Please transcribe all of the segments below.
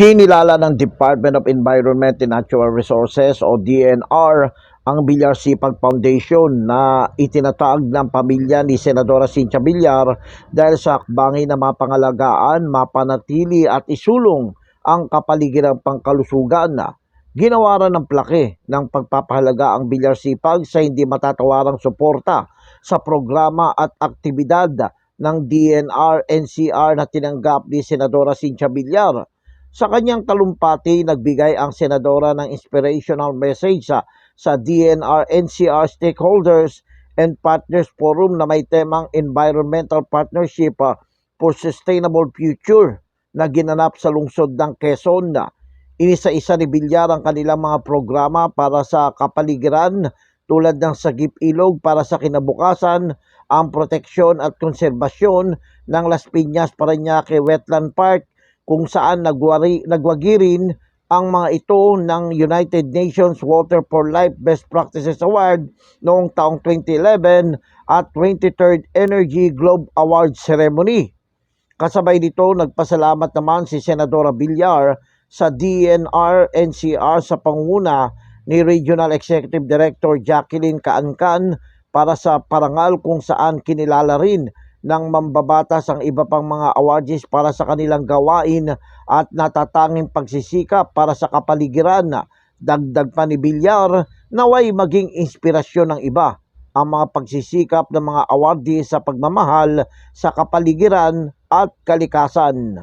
Kinilala ng Department of Environment and Natural Resources o DNR ang Villar Sipag Foundation na itinatag ng pamilya ni Senadora Cynthia Villar dahil sa akbangin na mapangalagaan, mapanatili at isulong ang kapaligirang pangkalusugan. Ginawaran ng plake ng pagpapahalaga ang Villar Sipag sa hindi matatawarang suporta sa programa at aktibidad ng DNR NCR na tinanggap ni Senadora Cynthia Villar. Sa kanyang talumpati, nagbigay ang senadora ng inspirational message sa, sa DNR NCR stakeholders and partners forum na may temang Environmental Partnership uh, for Sustainable Future na ginanap sa lungsod ng Quezon. Inisa-isa ni Villar ang kanilang mga programa para sa kapaligiran tulad ng Sagip Ilog para sa kinabukasan, ang proteksyon at konserbasyon ng Las Piñas Parañaque Wetland Park kung saan nagwari, nagwagirin ang mga ito ng United Nations Water for Life Best Practices Award noong taong 2011 at 23rd Energy Globe Award Ceremony. Kasabay nito, nagpasalamat naman si Senadora Villar sa DNR NCR sa panguna ni Regional Executive Director Jacqueline Kaankan para sa parangal kung saan kinilala rin ng mambabatas ang iba pang mga awardees para sa kanilang gawain at natatanging pagsisikap para sa kapaligiran. Dagdag pa ni Villar, naway maging inspirasyon ng iba ang mga pagsisikap ng mga awardees sa pagmamahal sa kapaligiran at kalikasan.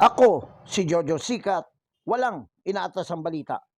Ako, si Jojo Sikat, walang inaatas ang balita.